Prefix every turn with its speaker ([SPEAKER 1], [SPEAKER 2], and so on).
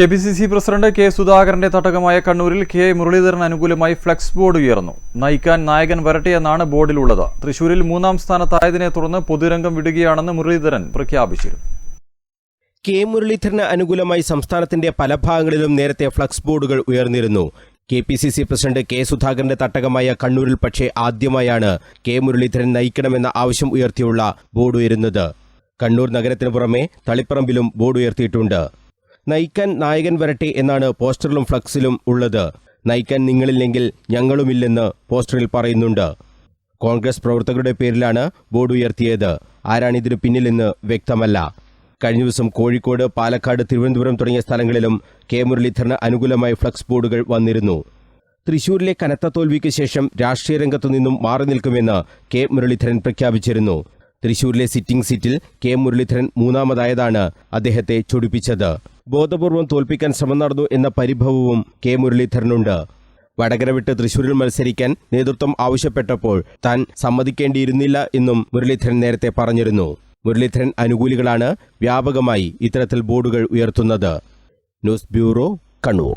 [SPEAKER 1] K P C C president K സുധാകരന്റെ തട്ടകമായ കണ്ണൂരിൽ കെ മുരളീധരൻ അനുകൂലമായി ഫ്ലെക്സ് ബോർഡ് ഉയർന്നു. നയിക്കാൻ നായകൻ വരട്ടെ എന്നാണ് ബോർഡിലുള്ളത്. തൃശൂരിൽ മൂന്നാം സ്ഥാനത്തായതിനെ തുടർന്ന് പൊതുരംഗം വിടുകയാണെന്ന് മുരളീധരൻ പ്രഖ്യാപിച്ചിരുന്നു.
[SPEAKER 2] കെ മുരളീധരന് അനുകൂലമായി സംസ്ഥാനത്തിന്റെ പല ഭാഗങ്ങളിലും നേരത്തെ ഫ്ലക്സ് ബോർഡുകൾ ഉയർന്നിരുന്നു. K P C C president K സുധാകരന്റെ തട്ടകമായ കണ്ണൂരിൽ പക്ഷേ ആദ്യമായാണ് കെ മുരളീധരൻ നയിക്കണമെന്ന ആവശ്യം ഉയർത്തിയുള്ള ബോർഡ് ഉയരുന്നത്. കണ്ണൂർ നഗരത്തിന് പുറമെ തളിപ്പറമ്പിലും ബോർഡ് ഉയർത്തിയിട്ടുണ്ട്. നയിക്കാൻ നായകൻ വരട്ടെ എന്നാണ് പോസ്റ്ററിലും ഫ്ലക്സിലും ഉള്ളത്. നയിക്കാൻ നിങ്ങളില്ലെങ്കിൽ ഞങ്ങളുമില്ലെന്ന് പോസ്റ്ററിൽ പറയുന്നുണ്ട്. കോൺഗ്രസ് പ്രവർത്തകരുടെ പേരിലാണ് ബോർഡ് ഉയർത്തിയത്. ആരാണിതിനു പിന്നിലെന്ന് വ്യക്തമല്ല. കഴിഞ്ഞ ദിവസം കോഴിക്കോട് പാലക്കാട് തിരുവനന്തപുരം തുടങ്ങിയ സ്ഥലങ്ങളിലും കെ മുരളീധരന് അനുകൂലമായി ഫ്ലക്സ് ബോർഡുകൾ വന്നിരുന്നു. തൃശൂരിലെ കനത്ത തോൽവിക്ക് ശേഷം രാഷ്ട്രീയ രംഗത്തു നിന്നും മാറി നിൽക്കുമെന്ന് കെ മുരളീധരൻ പ്രഖ്യാപിച്ചിരുന്നു. തൃശൂരിലെ സിറ്റിംഗ് സീറ്റിൽ കെ മുരളീധരൻ മൂന്നാമതായതാണ് അദ്ദേഹത്തെ ചൊടിപ്പിച്ചത്. ബോധപൂർവം തോൽപ്പിക്കാൻ ശ്രമം നടന്നു എന്ന പരിഭവവും കെ മുരളീധരനുണ്ട്. വടകര വിട്ട് തൃശൂരിൽ മത്സരിക്കാൻ നേതൃത്വം ആവശ്യപ്പെട്ടപ്പോൾ താൻ സമ്മതിക്കേണ്ടിയിരുന്നില്ല എന്നും മുരളീധരൻ നേരത്തെ പറഞ്ഞിരുന്നു. മുരളീധരൻ അനുകൂലികളാണ് വ്യാപകമായി ഇത്തരത്തിൽ ബോർഡുകൾ ഉയർത്തുന്നത്. News bureau Kannur.